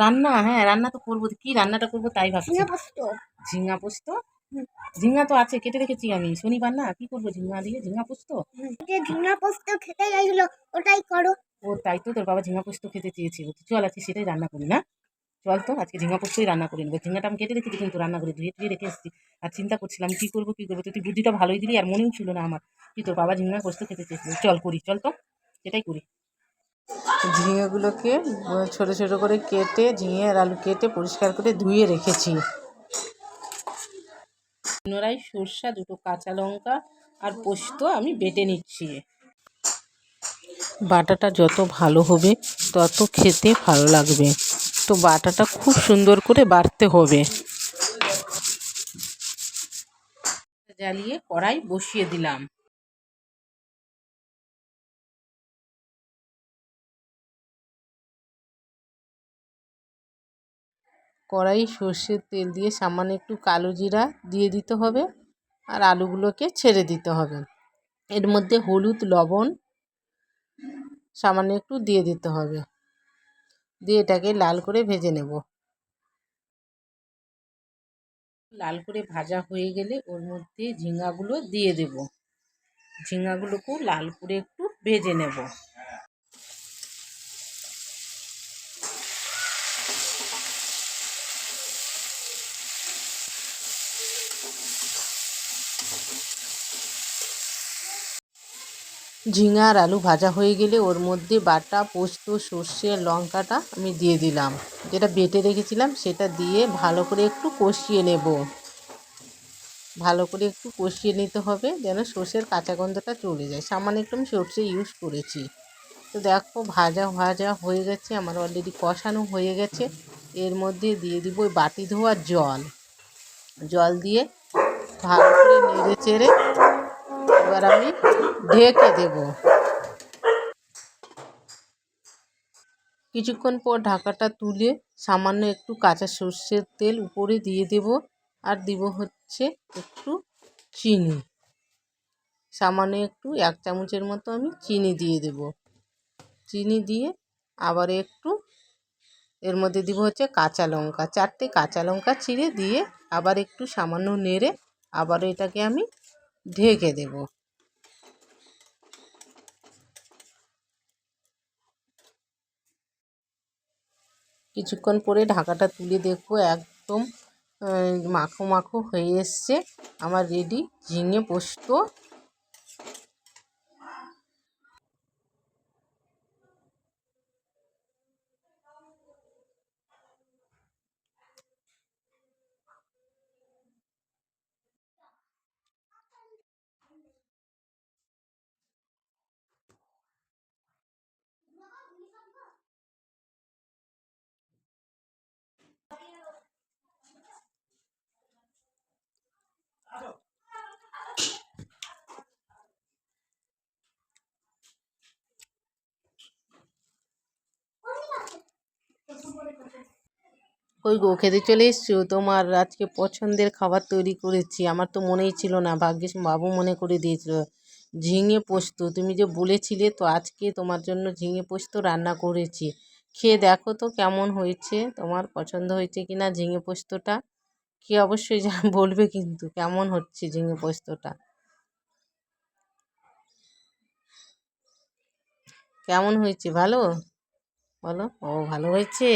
রান্না হ্যাঁ রান্না তো করব। কি রান্নাটা করব তাই ভাবছি। ঝিঙে পোস্ত। ঝিঙ্গা পোস্ত? ঝিঙ্গা তো আছে কেটে রেখেছি আমি। শনিবার না কি করব ঝিঙ্গা দিয়ে? ঝিঙ্গা পোস্ত? ঝিঙে পোস্ত খেতে চাইছিল ওটাই করো। ও তাই তো তোর বাবা ঝিঙ্গা পোস্ত খেতে চেয়েছিল। চল আজকে সেটাই রান্না করি না? চল তো আজকে ঝিঙ্গা পোস্তই রান্না করে নেব। ঝিঙ্গাটা আমি কেটে রেখেছি কিন্তু রান্না করে ধুয়ে ধুয়ে রেখে এসেছি। আর চিন্তা করছিলাম কী করব কী করব? তুই বুদ্ধিটা ভালোই দিলি আর মনেও ছিল না আমার কি তোর বাবা ঝিঙ্গা পোস্ত খেতে চেয়েছিল। চল করি চল তো। সেটাই করি। ঝিঙেগুলোকে ছোট ছোট করে কেটে, ঝিঙে আর আলু কেটে পরিষ্কার করে ধুয়ে রেখেছি। পুনরায় সর্ষা, দুটো কাঁচা লঙ্কা আর পোস্ত আমি বেটে নিচ্ছি। বাটাটা যত ভালো হবে, তত খেতে ভালো লাগবে। তো বাটাটা খুব সুন্দর করে বাড়তে হবে। জ্বালিয়ে কড়াই বসিয়ে দিলাম। কড়াই সর্ষের তেল দিয়ে সামান্য একটু কালো জিরা দিয়ে দিতে হবে আর আলুগুলোকে ছেড়ে দিতে হবে। এর মধ্যে হলুদ, লবণ সামান্য একটু দিয়ে দিতে হবে। দিয়ে এটাকে লাল করে ভেজে নেব। লাল করে ভাজা হয়ে গেলে ওর মধ্যে ঝিঙ্গাগুলো দিয়ে দেব। ঝিঙ্গাগুলোকেও লাল করে একটু ভেজে নেব। ঝিঙা আর আলু ভাজা হয়ে গেলে ওর মধ্যে বাটা, পোস্ত, সর্ষে লঙ্কাটা আমি দিয়ে দিলাম। যেটা বেটে রেখেছিলাম সেটা দিয়ে ভালো করে একটু কষিয়ে নেব। ভালো করে একটু কষিয়ে নিতে হবে যেন সর্ষের কাঁচা গন্ধটা চলে যায়। সামান্য একটু আমি সর্ষে ইউজ করেছি। তো দেখো ভাজা ভাজা হয়ে গেছে, আমার অলরেডি কষানো হয়ে গেছে। এর মধ্যে দিয়ে দিব ওই বাটি ধোয়ার জল। জল দিয়ে ভালো করে নেড়ে চেড়ে এবার আমি ঢেকে দেব। কিছুক্ষণ পর ঢাকাটা তুলে সামান্য একটু কাঁচা সর্ষের তেল উপরে দিয়ে দেব আর দিব হচ্ছে একটু চিনি। সামান্য একটু এক চামচের মতো আমি চিনি দিয়ে দেব। চিনি দিয়ে আবার একটু এর মধ্যে দিব হচ্ছে কাঁচা লঙ্কা। চারটে কাঁচা লঙ্কা ছিঁড়ে দিয়ে আবার একটু সামান্য নেড়ে আবার এটাকে আমি ঢেকে দেব। কিছুক্ষণ পরে ঢাকাটা তুলে দেখব একদম মাখো মাখো হয়ে এসছে। আমার রেডি ঝিঙে পোস্ত। ওই গো, খেতে চলে এসছো? তোমার আজকে পছন্দের খাবার তৈরি করেছি। আমার তো মনেই ছিল না, ভাগ্যিস বাবু মনে করে দিয়েছিল। ঝিঙে পোস্ত, তুমি যে বলেছিলে, তো আজকে তোমার জন্য ঝিঙে পোস্ত রান্না করেছি। খেয়ে দেখো তো কেমন হয়েছে, তোমার পছন্দ হয়েছে কি না ঝিঙে পোস্তটা? কি অবশ্যই যা বলবে কিন্তু, কেমন হচ্ছে ঝিঙে পোস্তটা? কেমন হয়েছে? ভালো? বলো? ও, ভালো হয়েছে?